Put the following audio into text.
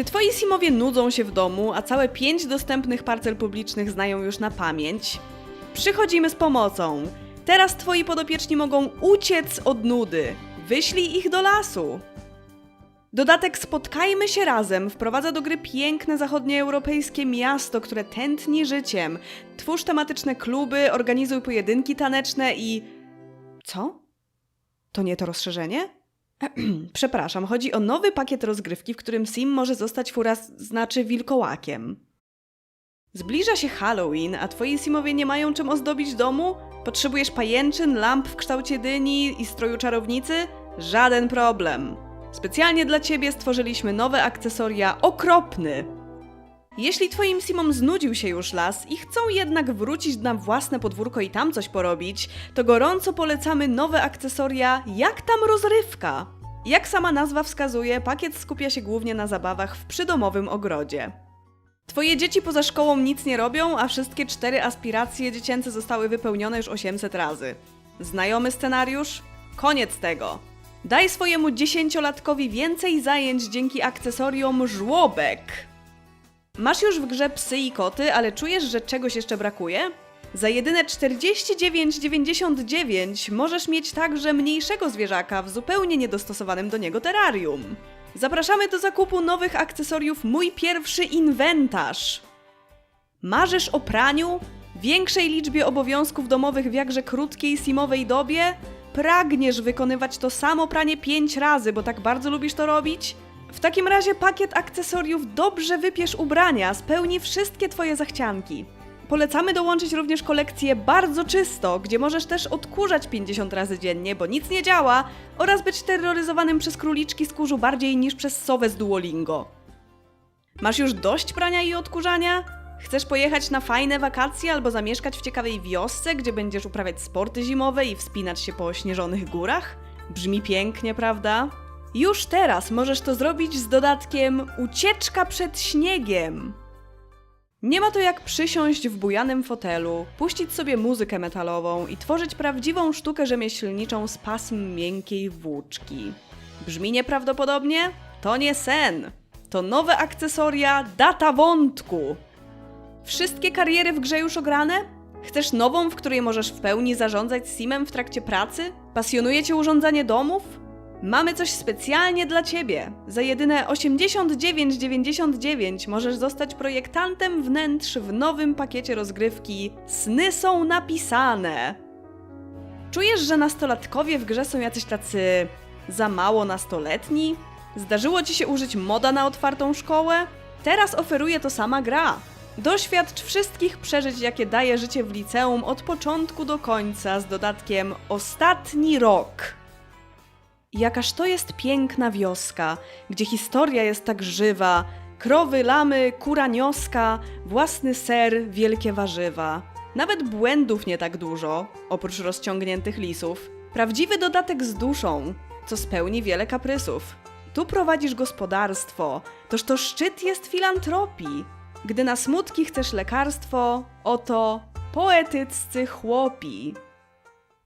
Czy twoi simowie nudzą się w domu, a całe pięć dostępnych parcel publicznych znają już na pamięć? Przychodzimy z pomocą. Teraz twoi podopieczni mogą uciec od nudy. Wyślij ich do lasu. Dodatek Spotkajmy się razem wprowadza do gry piękne zachodnioeuropejskie miasto, które tętni życiem. Twórz tematyczne kluby, organizuj pojedynki taneczne i. Co? To nie to rozszerzenie? Przepraszam, chodzi o nowy pakiet rozgrywki, w którym Sim może zostać furas, znaczy wilkołakiem. Zbliża się Halloween, a twoi Simowie nie mają czym ozdobić domu? Potrzebujesz pajęczyn, lamp w kształcie dyni i stroju czarownicy? Żaden problem. Specjalnie dla ciebie stworzyliśmy nowe akcesoria Okropny. Jeśli twoim Simom znudził się już las i chcą jednak wrócić na własne podwórko i tam coś porobić, to gorąco polecamy nowe akcesoria Jak tam rozrywka. Jak sama nazwa wskazuje, pakiet skupia się głównie na zabawach w przydomowym ogrodzie. Twoje dzieci poza szkołą nic nie robią, a wszystkie cztery aspiracje dziecięce zostały wypełnione już 800 razy. Znajomy scenariusz? Koniec tego. Daj swojemu dziesięciolatkowi więcej zajęć dzięki akcesoriom żłobek. Masz już w grze psy i koty, ale czujesz, że czegoś jeszcze brakuje? Za jedyne 49,99 możesz mieć także mniejszego zwierzaka w zupełnie niedostosowanym do niego terrarium. Zapraszamy do zakupu nowych akcesoriów Mój pierwszy inwentarz. Marzysz o praniu? Większej liczbie obowiązków domowych w jakże krótkiej simowej dobie? Pragniesz wykonywać to samo pranie 5 razy, bo tak bardzo lubisz to robić? W takim razie pakiet akcesoriów Dobrze wypiesz ubrania spełni wszystkie Twoje zachcianki. Polecamy dołączyć również kolekcję Bardzo Czysto, gdzie możesz też odkurzać 50 razy dziennie, bo nic nie działa, oraz być terroryzowanym przez króliczki z kurzu bardziej niż przez sowę z Duolingo. Masz już dość prania i odkurzania? Chcesz pojechać na fajne wakacje albo zamieszkać w ciekawej wiosce, gdzie będziesz uprawiać sporty zimowe i wspinać się po ośnieżonych górach? Brzmi pięknie, prawda? Już teraz możesz to zrobić z dodatkiem Ucieczka przed śniegiem. Nie ma to jak przysiąść w bujanym fotelu, puścić sobie muzykę metalową i tworzyć prawdziwą sztukę rzemieślniczą z pasm miękkiej włóczki. Brzmi nieprawdopodobnie? To nie sen. To nowe akcesoria Data Wątku. Wszystkie kariery w grze już ograne? Chcesz nową, w której możesz w pełni zarządzać simem w trakcie pracy? Pasjonuje cię urządzanie domów? Mamy coś specjalnie dla ciebie. Za jedyne 89,99 możesz zostać projektantem wnętrz w nowym pakiecie rozgrywki Sny są napisane. Czujesz, że nastolatkowie w grze są jacyś tacy za mało nastoletni? Zdarzyło ci się użyć moda na otwartą szkołę? Teraz oferuje to sama gra. Doświadcz wszystkich przeżyć, jakie daje życie w liceum od początku do końca z dodatkiem Ostatni rok. Jakaż to jest piękna wioska, gdzie historia jest tak żywa. Krowy, lamy, kura nioska, własny ser, wielkie warzywa. Nawet błędów nie tak dużo, oprócz rozciągniętych lisów. Prawdziwy dodatek z duszą, co spełni wiele kaprysów. Tu prowadzisz gospodarstwo, toż to szczyt jest filantropii. Gdy na smutki chcesz lekarstwo, oto poetyccy chłopi.